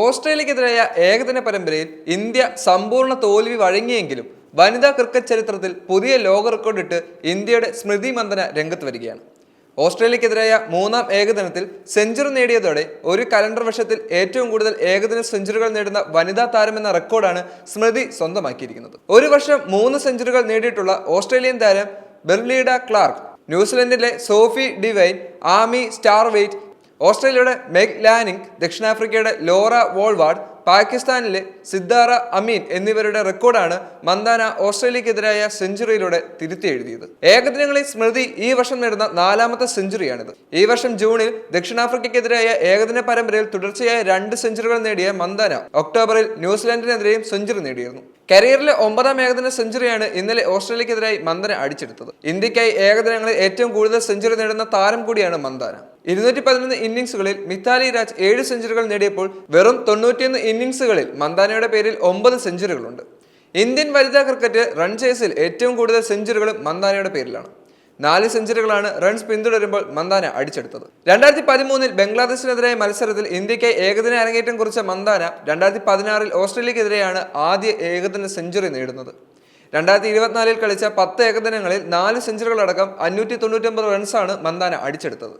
ഓസ്ട്രേലിയക്കെതിരായ ഏകദിന പരമ്പരയിൽ ഇന്ത്യ സമ്പൂർണ തോൽവി വഴങ്ങിയെങ്കിലും വനിതാ ക്രിക്കറ്റ് ചരിത്രത്തിൽ പുതിയ ലോക റെക്കോർഡിട്ട് ഇന്ത്യയുടെ സ്മൃതി മന്ദന രംഗത്ത് വരികയാണ്. ഓസ്ട്രേലിയക്കെതിരായ മൂന്നാം ഏകദിനത്തിൽ സെഞ്ചുറി നേടിയതോടെ ഒരു കലണ്ടർ വർഷത്തിൽ ഏറ്റവും കൂടുതൽ ഏകദിന സെഞ്ചുറികൾ നേടുന്ന വനിതാ താരമെന്ന റെക്കോർഡാണ് സ്മൃതി സ്വന്തമാക്കിയിരിക്കുന്നത്. ഒരു വർഷം മൂന്ന് സെഞ്ചുറികൾ നേടിയിട്ടുള്ള ഓസ്ട്രേലിയൻ താരം ബെർലീഡ ക്ലാർക്ക് ന്യൂസിലൻഡിലെ സോഫി ഡിവൈൻ ആമി സ്റ്റാർവെയ്റ്റ് ഓസ്ട്രേലിയയുടെ മെഗ് ലാനിങ് ദക്ഷിണാഫ്രിക്കയുടെ ലോറ വോൾവാർഡ് പാകിസ്ഥാനിലെ സിദ്ധാറ അമീൻ എന്നിവരുടെ റെക്കോർഡാണ് മന്ദാന ഓസ്ട്രേലിയക്കെതിരായ സെഞ്ചുറിയിലൂടെ തിരുത്തി എഴുതിയത് ഏകദിനങ്ങളിൽ സ്മൃതി ഈ വർഷം നേടുന്ന നാലാമത്തെ സെഞ്ചുറിയാണിത്. ഈ വർഷം ജൂണിൽ ദക്ഷിണാഫ്രിക്കയ്ക്കെതിരായ ഏകദിന പരമ്പരയിൽ തുടർച്ചയായ രണ്ട് സെഞ്ചുറികൾ നേടിയ മന്ദാന ഒക്ടോബറിൽ ന്യൂസിലാൻഡിനെതിരെയും സെഞ്ചുറി നേടിയിരുന്നു. കരിയറിലെ ഒമ്പതാം ഏകദിന സെഞ്ചുറിയാണ് ഇന്നലെ ഓസ്ട്രേലിയക്കെതിരായി മന്ദന അടിച്ചെടുത്തത്. ഇന്ത്യക്കായി ഏകദിനങ്ങളിൽ ഏറ്റവും കൂടുതൽ സെഞ്ചുറി നേടുന്ന താരം കൂടിയാണ് മന്ദാന. ഇരുന്നൂറ്റി പതിനൊന്ന് ഇന്നിംഗ്സുകളിൽ മിത്താലി രാജ് ഏഴ് സെഞ്ചുറികൾ നേടിയപ്പോൾ വെറും തൊണ്ണൂറ്റിയൊന്ന് ഇന്നിംഗ്സുകളിൽ മന്ദാനയുടെ പേരിൽ ഒമ്പത് സെഞ്ചുറികളുണ്ട്. ഇന്ത്യൻ വനിതാ ക്രിക്കറ്റ് റൺ ചേസിൽ ഏറ്റവും കൂടുതൽ സെഞ്ചുറികളും മന്ദാനയുടെ പേരിലാണ്. നാല് സെഞ്ചുറികളാണ് റൺസ് പിന്തുടരുമ്പോൾ മന്ദാന അടിച്ചെടുത്തത്. രണ്ടായിരത്തി പതിമൂന്നിൽ ബംഗ്ലാദേശിനെതിരായ മത്സരത്തിൽ ഇന്ത്യയ്ക്ക് ഏകദിന അരങ്ങേറ്റം കുറിച്ച മന്ദാന രണ്ടായിരത്തി പതിനാറിൽ ഓസ്ട്രേലിയക്കെതിരെയാണ് ആദ്യ ഏകദിന സെഞ്ചുറി നേടുന്നത്. രണ്ടായിരത്തി ഇരുപത്തിനാലിൽ കളിച്ച പത്ത് ഏകദിനങ്ങളിൽ നാല് സെഞ്ചുറികളടക്കം അഞ്ഞൂറ്റി തൊണ്ണൂറ്റി ഒമ്പത് റൺസാണ് മന്ദാന അടിച്ചെടുത്തത്.